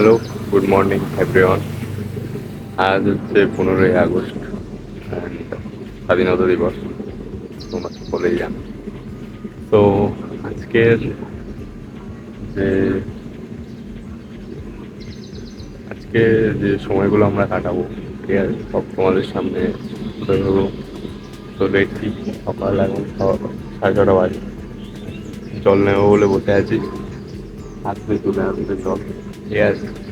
Hello good morning everyone আজ হচ্ছে পনেরোই আগস্ট স্বাধীনতা দিবস তোমরা সকলেই জানো। তো আজকের যে আজকে যে সময়গুলো আমরা কাটাবো, ঠিক আছে? সব তোমাদের সামনে তুলে ধরবো। তো দেখছি সকাল এখন সাড়ে ছটা বাজে। জল নেব বলে বসে আছি। হাতে তুলে আসবে জল ঠিক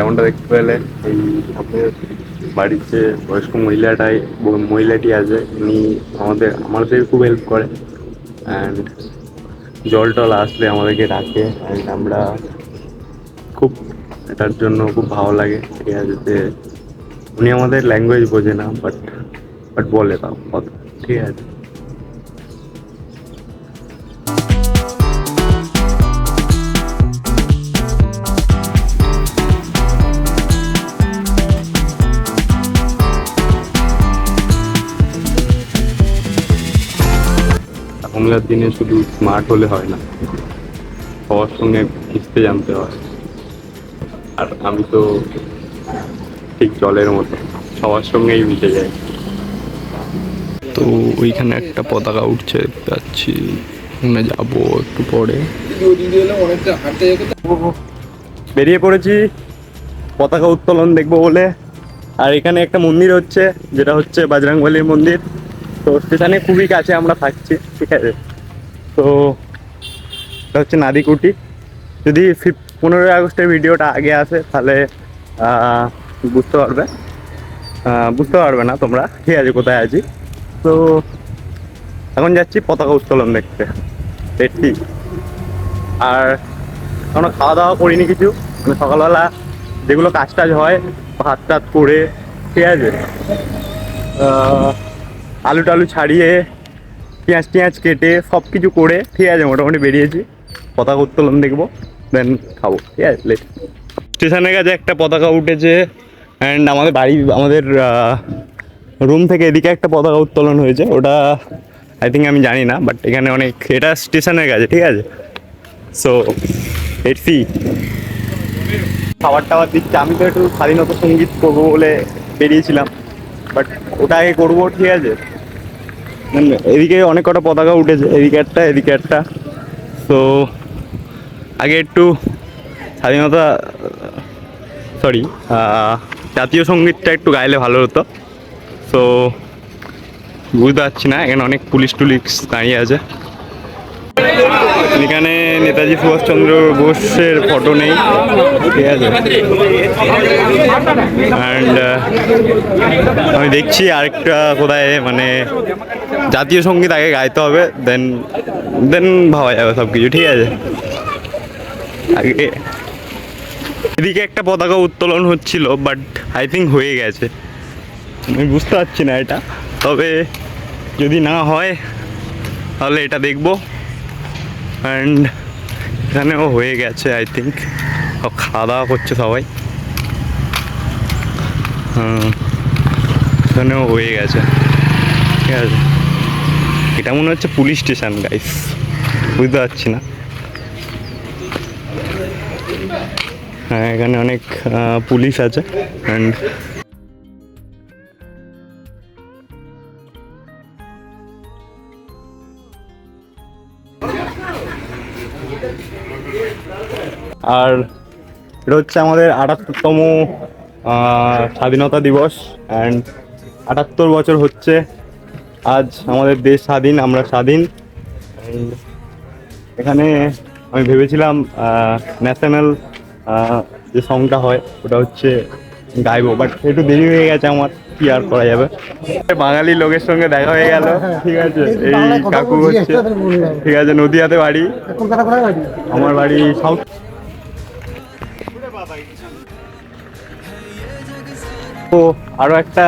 যেমনটা দেখতে পেলে এই আমাদের বাড়ির যে বয়স্ক মহিলাটাই মহিলাটি আছে, উনি আমাদের আমাদের খুব হেল্প করে। অ্যান্ড জল টল আসলে আমাদেরকে ডাকে অ্যান্ড আমরা খুব, এটার জন্য খুব ভালো লাগে। ঠিক আছে, যে উনি আমাদের ল্যাঙ্গুয়েজ বোঝে না বাট বাট বলে তাও কথা ঠিক আছে। এখনকার দিনে শুধু স্মার্ট হলে হয় না সবার সঙ্গে মিশতে জানতে হয়। আর আমি তো ঠিক জলের মতো সবার সঙ্গেই মিশে যাই। তো ওইখানে একটা পতাকা উঠছে যাচ্ছি। ওখানে যাব একটু পরে। বেরিয়ে পড়েছি পতাকা উত্তোলন দেখব বলে। আর এখানে একটা মন্দির হচ্ছে যেটা হচ্ছে বাজরাংবলির মন্দির। তো স্টেশনে খুবই কাছে আমরা থাকছি, ঠিক আছে? তো এটা হচ্ছে নাদিকুটি যদি ফিফ, পনেরোই আগস্টের ভিডিওটা আগে আসে, তাহলে বুঝতে পারবে। বুঝতে পারবে না তোমরা ঠিক আছে, কোথায় আছি? তো এখন যাচ্ছি পতাকা উত্তোলন দেখতে। দেখছি। আর এখনও খাওয়া দাওয়া করিনি কিছু। মানে সকালবেলা যেগুলো কাজ টাজ হয় ভাত টাত করে, ঠিক আছে? আলু টালু ছাড়িয়ে, পেঁয়াজ টিয়াজ কেটে সব কিছু করে ঠিক আছে, মোটামুটি বেরিয়েছি। পতাকা উত্তোলন দেখব দেন খাব, ঠিক আছে, লেট। স্টেশনের কাছে একটা পতাকা উঠেছে অ্যান্ড আমাদের বাড়ি, আমাদের রুম থেকে এদিকে একটা পতাকা উত্তোলন হয়েছে, ওটা আই থিঙ্ক আমি জানি না বাট এখানে অনেক, এটা স্টেশনের কাছে, ঠিক আছে। সো এটসি খাবার টাবার দিচ্ছে, আমি তো একটু স্বাধীনতা সংগীত করব বলে বেরিয়েছিলাম। বাট ওটা আগে করব, ঠিক আছে? এদিকে অনেক কটা পতাকা উঠেছে, এদিকে একটা এদিকে একটা। তো আগে একটু স্বাধীনতা সরি জাতীয় সঙ্গীতটা একটু গাইলে ভালো হতো। তো বুঝতে পারছি না, এখানে অনেক পুলিশ টুলিশ দাঁড়িয়ে আছে। এখানে নেতাজি সুভাষচন্দ্র বোসের ফটো নেই। ঠিক আছে। অ্যান্ড আমি দেখছি আরেকটা কোথায় মানে জাতীয় সংগীত আগে গাইতে হবে দেন দেন ভাবা যাবে সব কিছু ঠিক আছে। আগে, এদিকে একটা পতাকা উত্তোলন হচ্ছিল বাট আই থিঙ্ক হয়ে গেছে। আমি বুঝতে পারছি না এটা, তবে যদি না হয়, তাহলে এটা দেখব। অ্যান্ড এখানেও হয়ে গেছে আই থিঙ্ক খাওয়া দাওয়া করছে সবাই। এখানেও হয়ে গেছে। ঠিক আছে। এটা মনে হচ্ছে পুলিশ স্টেশন গাইস বুঝতে পারছি না। হ্যাঁ এখানে অনেক পুলিশ আছে। অ্যান্ড আর এটা হচ্ছে আমাদের আটাত্তরতম স্বাধীনতা দিবস অ্যান্ড আটাত্তর বছর হচ্ছে। আজ আমাদের দেশ স্বাধীন, আমরা স্বাধীন। এখানে আমি ভেবেছিলাম ন্যাশনাল যে সংটা হয়, ওটা হচ্ছে গাইবো বাট একটু দেরি হয়ে গেছে আমার। কি আর করা যাবে। বাঙালি লোকের সঙ্গে দেখা হয়ে গেল। ঠিক আছে। এই কাকু হচ্ছে ঠিক আছে নদিয়াতে বাড়ি। আমার বাড়ি সাউথ তো আরও একটা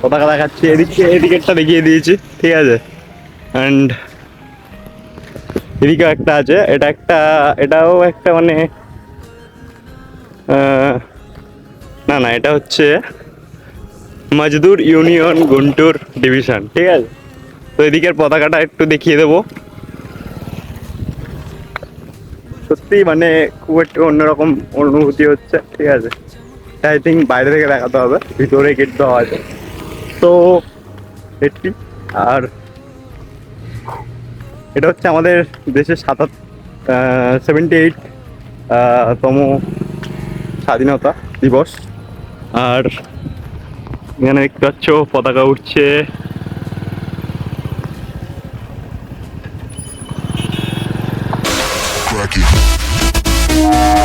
পতাকা দেখাচ্ছি। এদিকে এদিকেরটা দেখিয়ে দিয়েছি। ঠিক আছে। অ্যান্ড এদিকেও একটা আছে। এটা একটা এটাও একটা মানে না না এটা হচ্ছে মজদুর ইউনিয়ন গুন্টুর ডিভিশন, ঠিক আছে? তো এদিকের পতাকাটা একটু দেখিয়ে দেবো। সত্যি মানে খুব একটু অন্যরকম অনুভূতি হচ্ছে, ঠিক আছে? আই থিঙ্ক বাইরে থেকে দেখাতে হবে, ভিতরে গেট দেওয়া আছে তো এটি আর এটা হচ্ছে আমাদের দেশের সাতাত সেভেন্টি এইট তম স্বাধীনতা দিবস। আর এখানে দেখতে পাচ্ছ পতাকা উঠছে it.